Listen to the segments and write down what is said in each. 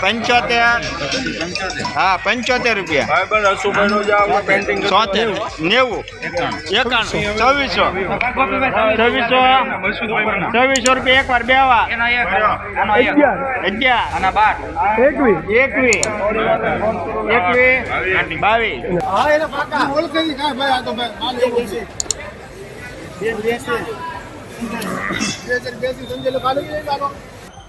પંચોતેર. હા પંચોતેર રૂપિયા. ભાઈ પણ જે આપણે પેન્ટિંગ સોતેર. નેવું. એકાણું. છવ્વીસો. છવ્વીસો. છવ્વીસો રૂપિયા એક. વાર બે અગિયાર. બાર. એકવીસ એકવીસ એકવીસ બાવીસ.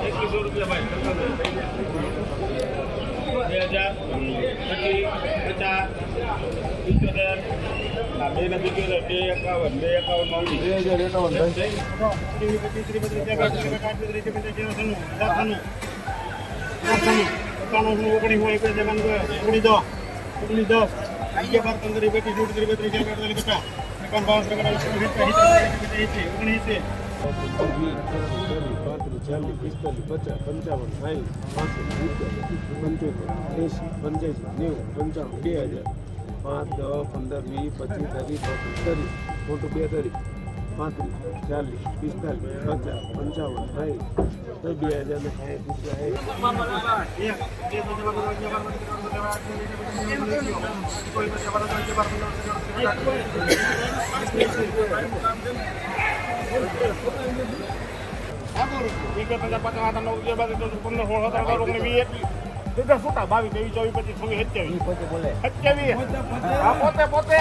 એકવીસો રૂપિયા ભાઈ બે હજાર પચીસ પચાસ પંચોતેર આ બે ને પંચોતેર બે એકાવન બે એકાવનમાં બે અગિયાર પંદર બેટી જોડ ત્રીસ બત્રીસ અડતાલીસ પચાસ એકાવન ત્રેપન ઓગણીસી પાંત્રીસ ચાલીસ પિસ્તાલીસ પચાસ પંચાવન સાહીઠ સિત્તેર પંચોતેર એંસી પંચ્યાસી નેવું પંચાવન બે હજાર પાંચ દસ પંદર, વીસ, પચીસ, ત્રીસ ચોત્રીસ ત્રીસ મોટું બે ત્રીસ પાંત્રીસ, ચાલીસ, પિસ્તાલીસ, પચાસ, પંચાવન સાઠ તો બે હજાર ને સાઠ રૂપિયા બાવીસ ત્રેવીસ ચોવીસ પચીસ છવ્વીસ સત્યાવીસ. સત્યાવીસ. હા, પોતે પોતે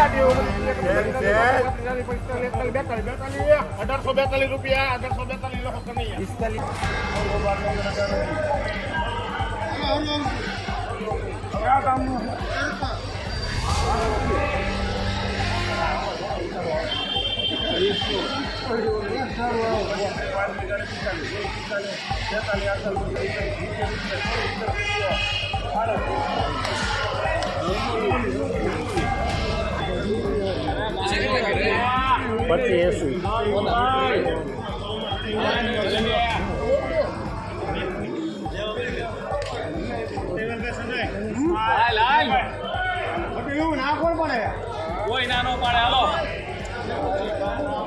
અઢારસો બેતાલીસ રૂપિયા અઢારસો બેતાલીસ લખો કનૈયા પછી એસી. કોઈ ના નો પાડે હાલો હાલો.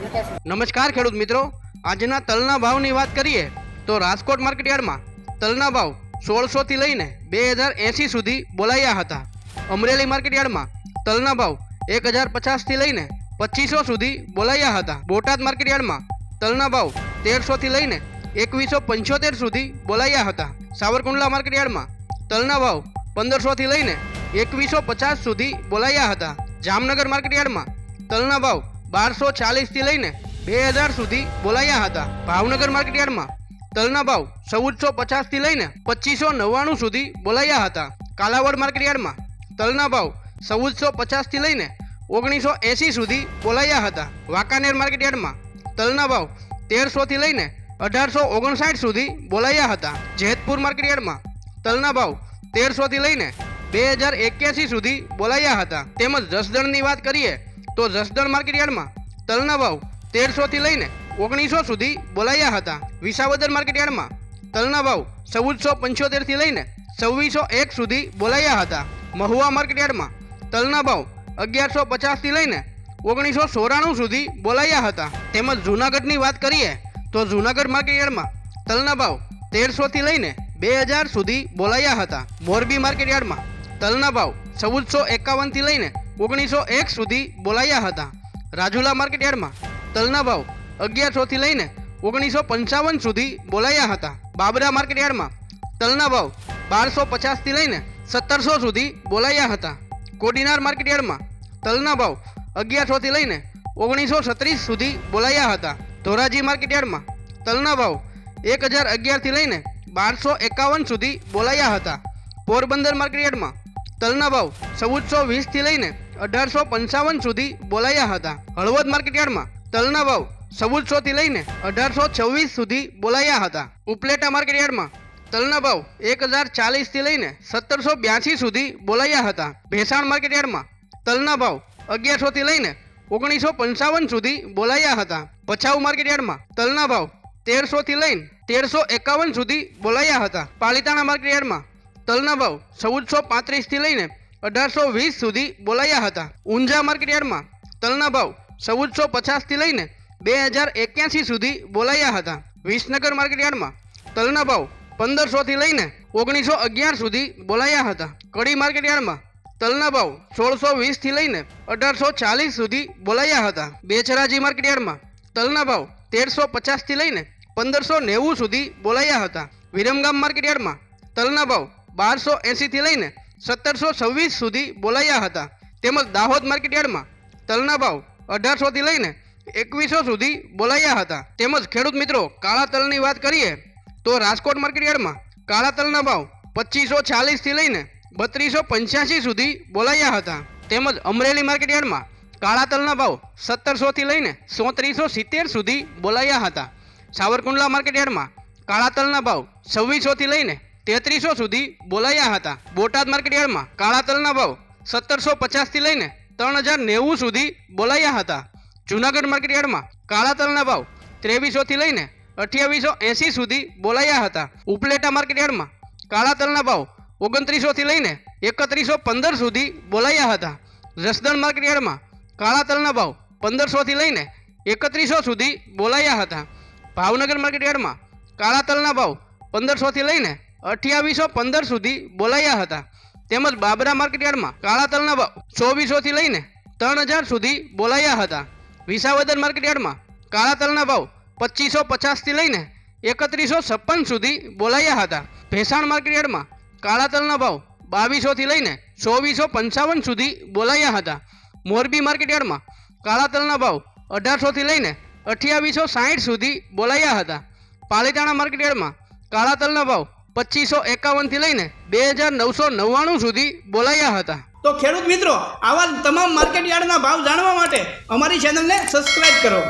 નમસ્કાર ખેડૂત મિત્રો. આજના તલના ભાવની વાત કરીએ તો રાજકોટ માર્કેટયાર્ડમાં તલના ભાવ સોળસોથી લઈને બે હજાર એંસી સુધી બોલાયા હતા. અમરેલી માર્કેટ યાર્ડમાં તલના ભાવ એક હજાર પચાસથી લઈને પચીસો સુધી બોલાયા હતા. બોટાદ માર્કેટ યાર્ડમાં તલના ભાવ તેરસોથી લઈને એકવીસો પંચોતેર સુધી બોલાયા હતા. સાવરકુંડલા માર્કેટયાર્ડમાં તલના ભાવ પંદરસોથી લઈને એકવીસો પચાસ સુધી બોલાયા હતા. જામનગર માર્કેટયાર્ડમાં તલના ભાવ બારસો ચાલીસથી લઈને બે હજાર સુધી બોલાયા હતા ભાવનગર માર્કેટયાર્ડમાં તલના ભાવ ચૌદસો પચાસથી લઈને પચીસો નવ્વાણું સુધી બોલાયા હતા કાલાવડ માર્કેટ યાર્ડમાં. તલના ભાવ ચૌદસો પચાસથી લઈને ઓગણીસો એંસી સુધી બોલાયા હતા વાંકાનેર માર્કેટયાર્ડમાં તલના ભાવ તેરસોથી લઈને અઢારસો ઓગણસાઠ સુધી બોલાયા હતા જેતપુર માર્કેટયાર્ડમાં તલના ભાવ તેરસોથી લઈને બે હજાર એક્યાસી સુધી બોલાયા હતા. તેમજ જસદણની વાત કરીએ તો જસદણ માર્કેટ યાર્ડમાં તલના ભાવ તેરસોથી લઈને ઓગણીસો સુધી બોલાયા હતા. વિસાવદર માર્કેટ યાર્ડમાં તલના ભાવ ચૌદસો પંચોતેરથી લઈને છવ્વીસો એક સુધી બોલાયા હતા. મહુવા માર્કેટયાર્ડમાં તલના ભાવ અગિયારસો પચાસથી લઈને ઓગણીસો ચોરાણું સુધી બોલાયા હતા. તેમજ જૂનાગઢની વાત કરીએ તો જૂનાગઢ માર્કેટયાર્ડમાં તલના ભાવ તેરસોથી લઈને બે હજાર સુધી બોલાયા હતા. મોરબી માર્કેટયાર્ડમાં તલના ભાવ ચૌદસો એકાવનથી લઈને ઓગણીસો એક સુધી બોલાયા હતા. રાજુલા માર્કેટયાર્ડમાં તલના ભાવ અગિયારસોથી લઈને ઓગણીસો પંચાવન સુધી બોલાયા હતા. બાબરા માર્કેટયાર્ડમાં તલના ભાવ બારસો પચાસથી લઈને સત્તરસો સુધી બોલાયા હતા. કોડીનાર માર્કેટયાર્ડમાં તલના ભાવ અગિયારસોથી લઈને ઓગણીસો છત્રીસ સુધી બોલાયા હતા. ધોરાજી માર્કેટયાર્ડમાં તલના ભાવ એક હજાર અગિયારથી લઈને બારસો એકાવન સુધી બોલાયા હતા. પોરબંદર માર્કેટયાર્ડમાં તલના ભાવ ચૌદસો વીસથી લઈને અઢારસો પંચાવન સુધી બોલાયા હતા. હળવદ માર્કેટયાર્ડમાં તલના ભાવ ચૌદસોથી લઈને અઢારસો છવ્વીસ સુધી બોલાયા હતા. ઉપલેટા માર્કેટયાર્ડમાં તલના ભાવ એક હજાર ચાલીસથી લઈને સત્તરસો બ્યાસી સુધી બોલાયા હતા. ભેસાણ માર્કેટયાર્ડમાં તલના ભાવ અગિયારસોથી લઈને ઓગણીસો પંચાવન સુધી બોલાયા હતા. પછાઉ માર્કેટયાર્ડમાં તલના ભાવ તેરસોથી લઈને તેરસો એકાવન સુધી બોલાયા હતા. પાલિતાણા માર્કેટયાર્ડમાં તલના ભાવ ચૌદસો પાંત્રીસથી લઈને અઢારસો વીસ સુધી બોલાયા હતા. ઊંઝા માર્કેટયાર્ડમાં તલના ભાવ ચૌદસો પચાસથી લઈને બે હજાર એક્યાસી સુધી બોલાયા હતા. વિસનગર માર્કેટયાર્ડમાં તલના ભાવ પંદરસોથી લઈને ઓગણીસો અગિયાર સુધી બોલાયા હતા. કડી માર્કેટયાર્ડમાં તલના ભાવ સોળસો વીસથી લઈને અઢારસો ચાલીસ સુધી બોલાયા હતા. બેચરાજી માર્કેટયાર્ડમાં તલના ભાવ તેરસો પચાસથી લઈને પંદરસો નેવું સુધી બોલાયા હતા. વિરમગામ માર્કેટયાર્ડમાં તલના ભાવ બારસો એંસીથી લઈને સત્તરસો છવ્વીસ સુધી બોલાયા હતા. તેમજ દાહોદ માર્કેટયાર્ડમાં તલના ભાવ અઢારસોથી લઈને એકવીસો સુધી બોલાયા હતા. તેમજ ખેડૂત મિત્રો, કાળા તલની વાત કરીએ, તો રાજકોટ માર્કેટયાર્ડમાં કાળા તલના ભાવ પચીસો ચાલીસથી લઈને બત્રીસો પંચ્યાસી સુધી બોલાયા હતા. તેમજ અમરેલી માર્કેટયાર્ડમાં કાળા તલના ભાવ સત્તરસોથી લઈને સોત્રીસો સિત્તેર સુધી બોલાયા હતા. સાવરકુંડલા માર્કેટયાર્ડમાં કાળા તલના ભાવ છવ્વીસોથી લઈને તેત્રીસો સુધી બોલાયા હતા. બોટાદ માર્કેટયાર્ડમાં કાળા તલના ભાવ સત્તરસો પચાસથી લઈને ત્રણ હજાર નેવું સુધી બોલાયા હતા. જૂનાગઢ માર્કેટયાર્ડમાં કાળા તલના ભાવ ત્રેવીસોથી લઈને અઠ્યાવીસો એંસી સુધી બોલાયા હતા. ઉપલેટા માર્કેટયાર્ડમાં કાળા તલના ભાવ ઓગણત્રીસોથી લઈને એકત્રીસો પંદર સુધી બોલાયા હતા. જસદણ માર્કેટયાર્ડમાં કાળા તલના ભાવ પંદરસોથી લઈને એકત્રીસો સુધી બોલાયા હતા. ભાવનગર માર્કેટયાર્ડમાં કાળા તલના ભાવ પંદરસોથી લઈને અઠ્યાવીસો પંદર સુધી બોલાયા હતા. તેમજ બાબરા માર્કેટયાર્ડમાં કાળા તલના ભાવ ચોવીસોથી લઈને ત્રણ હજાર સુધી બોલાયા હતા. વિસાવદર માર્કેટયાર્ડમાં કાળા તલના ભાવ પચીસો પચાસથી લઈને એકત્રીસો છપ્પન સુધી બોલાયા હતા. ભેસાણ માર્કેટયાર્ડમાં કાળા તલના ભાવ બાવીસોથી લઈને ચોવીસો પંચાવન સુધી બોલાયા હતા. મોરબી માર્કેટયાર્ડમાં કાળા તલના ભાવ અઢારસોથી લઈને અઠ્યાવીસો સાઠ સુધી બોલાયા હતા. પાલીતાણા માર્કેટયાર્ડમાં કાળા તલના ભાવ પચીસો એકાવનથી લઈને બે હજાર નવસો નવ્વાણું સુધી બોલાયા હતા. તો ખેડૂત મિત્રો, આવા તમામ માર્કેટ યાર્ડના ભાવ જાણવા માટે અમારી ચેનલને સબસ્ક્રાઇબ કરો.